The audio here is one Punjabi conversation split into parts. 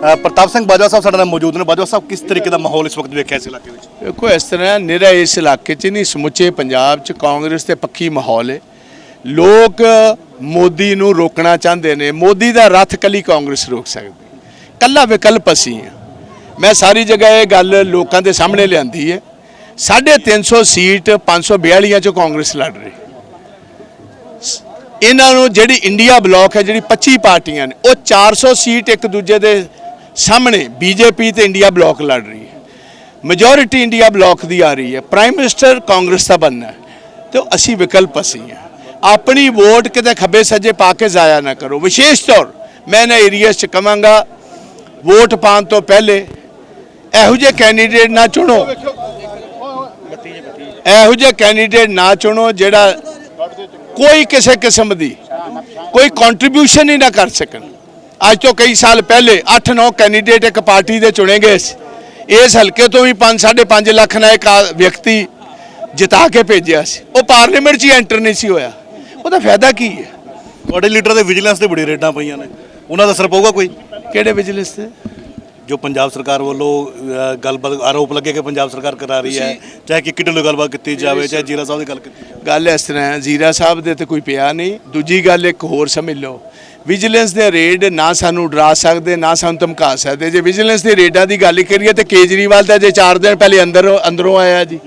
ਪ੍ਰਤਾਪ ਸਿੰਘ ਬਾਜਵਾ ਸਾਹਿਬ ਸਾਡੇ ਨਾਲ ਮੌਜੂਦ ਨੇ। ਬਾਜਵਾ ਸਾਹਿਬ, ਕਿਸ ਤਰੀਕੇ ਦਾ ਮਾਹੌਲ ਇਸ ਵਕਤ ਵੇਖਿਆ ਇਸ ਇਲਾਕੇ ਵਿੱਚ? ਦੇਖੋ, ਇਸ ਤਰ੍ਹਾਂ ਨਿਰਾ ਇਸ ਇਲਾਕੇ 'ਚ ਨਹੀਂ, ਸਮੁੱਚੇ ਪੰਜਾਬ 'ਚ ਕਾਂਗਰਸ ਤੇ ਪੱਕੀ ਮਾਹੌਲ ਹੈ ਲੋਕ ਮੋਦੀ ਨੂੰ ਰੋਕਣਾ ਚਾਹੁੰਦੇ ਨੇ। ਮੋਦੀ ਦਾ ਰੱਥ ਕੱਲੀ ਕਾਂਗਰਸ ਰੋਕ ਸਕਦੀ। ਕੱਲਾ ਵਿਕਲਪ ਅਸੀਂ ਹਾਂ। ਮੈਂ ਸਾਰੀ ਜਗ੍ਹਾ ਇਹ ਗੱਲ ਲੋਕਾਂ ਦੇ ਸਾਹਮਣੇ ਲਿਆਂਦੀ ਹੈ 350 ਸੀਟ 542 ਚੋਂ ਕਾਂਗਰਸ ਲੜ ਰਹੀ। ਇਹਨਾਂ ਨੂੰ ਜਿਹੜੀ ਇੰਡੀਆ ਬਲਾਕ ਹੈ, ਜਿਹੜੀ 25 ਪਾਰਟੀਆਂ ਨੇ, ਉਹ 400 ਸੀਟ ਇੱਕ ਦੂਜੇ ਦੇ ਸਾਹਮਣੇ ਬੀਜੇਪੀ ਤੇ ਇੰਡੀਆ ਬਲਾਕ ਲੜ ਰਹੀ ਹੈ। ਮੈਜੋਰਿਟੀ ਇੰਡੀਆ ਬਲਾਕ ਦੀ ਆ ਰਹੀ ਹੈ। ਪ੍ਰਾਈਮ ਮਿਨਿਸਟਰ ਕਾਂਗਰਸ ਦਾ ਬਣਨਾ ਹੈ। ਤੇ ਅਸੀਂ ਵਿਕਲਪ ਅਸੀਂ ਹਾਂ। ਆਪਣੀ ਵੋਟ ਕਿਤੇ ਖੱਬੇ ਸੱਜੇ ਪਾ ਕੇ ਜ਼ਾਇਆ ਨਾ ਕਰੋ। ਵਿਸ਼ੇਸ਼ ਤੌਰ ਮੈਂ ਨਾ ਏਰੀਆ 'ਚ ਕਵਾਂਗਾ, ਵੋਟ ਪਾਉਣ ਤੋਂ ਪਹਿਲੇ ਇਹੋ ਜਿਹੇ ਕੈਂਡੀਡੇਟ ਨਾ ਚੁਣੋ। ਇਹੋ ਜਿਹੇ ਕੈਂਡੀਡੇਟ ਨਾ ਚੁਣੋ ਜਿਹੜਾ ਕੋਈ ਕਿਸੇ ਕਿਸਮ ਦੀ ਕੋਈ ਕੰਟਰੀਬਿਊਸ਼ਨ ਹੀ ਨਾ ਕਰ ਸਕਣ। ਅੱਜ ਤੋਂ ਕਈ ਸਾਲ ਪਹਿਲੇ 8-9 ਕੈਂਡੀਡੇਟ ਇੱਕ ਪਾਰਟੀ ਦੇ ਚੁਣੇ ਗਏ ਸੀ। ਇਸ ਹਲਕੇ ਤੋਂ ਵੀ 5-5.5 ਲੱਖ ਨਾਲ ਇੱਕ ਵਿਅਕਤੀ ਜਿਤਾ ਕੇ ਭੇਜਿਆ ਸੀ। ਉਹ ਪਾਰਲੀਮੈਂਟ 'ਚ ਐਂਟਰ ਨਹੀਂ ਸੀ ਹੋਇਆ। ਉਹਦਾ ਫਾਇਦਾ ਕੀ ਹੈ? ਤੁਹਾਡੇ ਲੀਡਰ ਦੇ ਵਿਜੀਲੈਂਸ ਤੇ ਬੜੀ ਰੇਡਾਂ ਪਈਆਂ ਨੇ। ਉਹਨਾਂ ਦਾ ਅਸਰ ਪਊਗਾ ਕੋਈ? ਕਿਹੜੇ ਵਿਜੀਲੈਂਸ ਤੇ? ਜੋ ਪੰਜਾਬ ਸਰਕਾਰ ਵੱਲੋਂ ਗੱਲਬਾਤ ਆਰੋਪ ਲੱਗੇ ਕਿ ਪੰਜਾਬ ਸਰਕਾਰ ਕਰਾ ਰਹੀ ਹੈ। ਚਾਹੇ ਕਿੱਕੀ ਢਿੱਲੋਂ ਗੱਲਬਾਤ ਕੀਤੀ ਜਾਵੇ ਚਾਹੇ ਜੀਰਾ ਸਾਹਿਬ ਦੀ ਗੱਲ ਕੀਤੀ ਗੱਲ ਇਸ ਤਰ੍ਹਾਂ ਹੈ ਜ਼ੀਰਾ ਸਾਹਿਬ ਦੇ ਤੇ ਕੋਈ ਪਿਆ ਨਹੀਂ। ਦੂਜੀ ਗੱਲ ਇੱਕ ਹੋਰ ਸਮਝ ਲਓ। ਵਿਜੀਲੈਂਸ ਦੇ ਰੇਡ ਨਾ ਸਾਨੂੰ ਡਰਾ ਸਕਦੇ, ਨਾ ਸਾਨੂੰ ਧਮਕਾ ਸਕਦੇ। ਜੇ ਵਿਜੀਲੈਂਸ ਦੇ ਰੇਡਾਂ ਦੀ ਗੱਲ ਕਰੀਏ ਤੇ ਕੇਜਰੀਵਾਲ ਤਾਂ ਜੇ 4 ਦਿਨ ਪਹਿਲੇ ਅੰਦਰ, ਅੰਦਰੋਂ ਆਇਆ ਜੀ।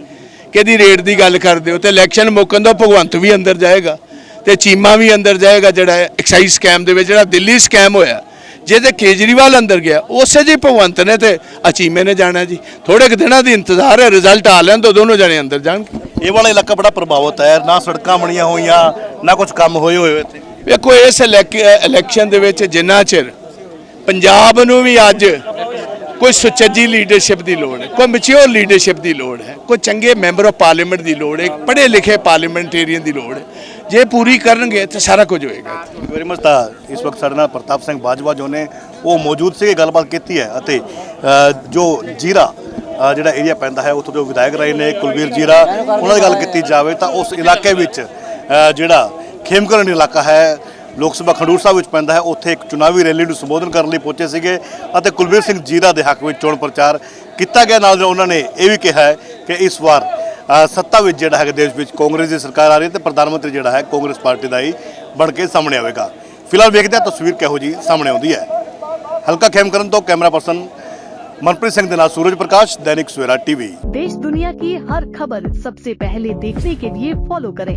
ਕਿਹਦੀ ਰੇਡ ਦੀ ਗੱਲ ਕਰਦੇ ਹੋ? ਤੇ ਇਲੈਕਸ਼ਨ ਮੁੱਕਣ ਤੋਂ ਭਗਵੰਤ ਵੀ ਅੰਦਰ ਜਾਏਗਾ ਤੇ ਚੀਮਾ ਵੀ ਅੰਦਰ ਜਾਏਗਾ ਜਿਹੜਾ ਐਕਸਾਈਜ਼ ਸਕੈਮ ਦੇ ਵਿੱਚ, ਜਿਹੜਾ ਦਿੱਲੀ ਸਕੈਮ ਹੋਇਆ। ਜੇ ਤੇ ਕੇਜਰੀਵਾਲ ਅੰਦਰ ਗਿਆ, ਉਸੇ ਜੀ ਭਗਵੰਤ ਨੇ ਤੇ ਅਚੀਮੇ ਨੇ ਜਾਣਾ ਜੀ। ਥੋੜੇ ਕੁ ਦਿਨਾਂ ਦੀ ਇੰਤਜ਼ਾਰ ਹੈ ਰਿਜ਼ਲਟ ਆ ਲੈਣ ਤੋਂ ਦੋਨੋਂ ਜਣੇ ਅੰਦਰ ਜਾਣਗੇ। ਇਹ ਵਾਲਾ ਇਲਾਕਾ ਬੜਾ ਪ੍ਰਭਾਵਿਤ ਹੈ। ਨਾ ਸੜਕਾਂ ਬਣੀਆਂ ਹੋਈਆਂ, ਨਾ ਕੁਝ ਕੰਮ ਹੋਏ ਹੋਏ ਇੱਥੇ। ਵੇਖੋ, ਇਸ ਇਲੈਕ- ਇਲੈਕਸ਼ਨ ਦੇ ਵਿੱਚ ਜਿੰਨਾ ਚਿਰ ਪੰਜਾਬ ਨੂੰ ਵੀ ਅੱਜ ਕੋਈ ਸੁਚੱਜੀ ਲੀਡਰਸ਼ਿਪ ਦੀ ਲੋੜ ਹੈ, ਕੋਈ ਮੈਚੁਰ ਲੀਡਰਸ਼ਿਪ ਦੀ ਲੋੜ ਹੈ, ਕੋਈ ਚੰਗੇ ਮੈਂਬਰ ਆਫ ਪਾਰਲੀਮੈਂਟ ਦੀ ਲੋੜ ਹੈ, ਪੜ੍ਹੇ ਲਿਖੇ ਪਾਰਲੀਮੈਂਟੇਰੀਅਨ ਦੀ ਲੋੜ ਹੈ, ਜੇ ਪੂਰੀ ਕਰਨਗੇ ਤਾਂ ਸਾਰਾ ਕੁਝ ਹੋਏਗਾ। ਵੈਰੀ ਮਚ ਤਾਂ ਇਸ ਵਕਤ ਸਾਡੇ ਨਾਲ ਪ੍ਰਤਾਪ ਸਿੰਘ ਬਾਜਵਾ ਜੋ ਨੇ, ਉਹ ਮੌਜੂਦ ਸੀਗੇ, ਗੱਲਬਾਤ ਕੀਤੀ ਹੈ ਅਤੇ ਜੋ ਜੀਰਾ ਜਿਹੜਾ ਏਰੀਆ ਪੈਂਦਾ ਹੈ, ਉੱਥੋਂ ਦੇ ਵਿਧਾਇਕ ਰਹੇ ਨੇ ਕੁਲਵੀਰ ਜੀਰਾ, ਉਹਨਾਂ ਦੀ ਗੱਲ ਕੀਤੀ ਜਾਵੇ ਤਾਂ ਉਸ ਇਲਾਕੇ ਵਿੱਚ ਜਿਹੜਾ ਖੇਮਕਰਨ ਇਲਾਕਾ ਹੈ ਲੋਕ ਸਭਾ ਖਡੂਰ ਸਾਹਿਬ ਵਿੱਚ ਪੈਂਦਾ ਹੈ ਉੱਥੇ ਇੱਕ ਚੁਣਾਵੀ ਰੈਲੀ ਨੂੰ ਸੰਬੋਧਨ ਕਰਨ ਲਈ ਪਹੁੰਚੇ ਸੀਗੇ ਅਤੇ ਕੁਲਵੀਰ ਸਿੰਘ ਜੀਰਾ ਦੇ ਹੱਕ ਵਿੱਚ ਚੋਣ ਪ੍ਰਚਾਰ ਕੀਤਾ ਗਿਆ ਨਾਲ ਉਹਨਾਂ ਨੇ ਇਹ ਵੀ ਕਿਹਾ ਹੈ ਕਿ ਇਸ ਵਾਰ ਅ, ਸੱਤਾ ਵਿੱਚ ਜਿਹੜਾ ਹੈ ਦੇਸ਼ ਵਿੱਚ ਕਾਂਗਰਸ ਦੀ ਸਰਕਾਰ ਆ ਰਹੀ ਹੈ ਤੇ ਪ੍ਰਧਾਨ ਮੰਤਰੀ ਜਿਹੜਾ ਹੈ ਕਾਂਗਰਸ ਪਾਰਟੀ ਦਾ ਹੀ ਬਣ ਕੇ ਸਾਹਮਣੇ ਆਵੇਗਾ ਫਿਲਹਾਲ ਵੇਖਦੇ ਹਾਂ ਤਸਵੀਰ ਕਿਹੋ ਜੀ ਸਾਹਮਣੇ ਆਉਂਦੀ ਹੈ ਹਲਕਾ ਖੇਮਕਰਨ ਤੋਂ ਕੈਮਰਾ ਪਰਸਨ ਮਨਪ੍ਰੀਤ ਸਿੰਘ ਦੇ ਨਾਲ ਸੂਰਜ ਪ੍ਰਕਾਸ਼ ਦੈਨਿਕ ਸਵੇਰਾ ਟੀਵੀ देश दुनिया की हर खबर सबसे पहले देखने के लिए फॉलो करें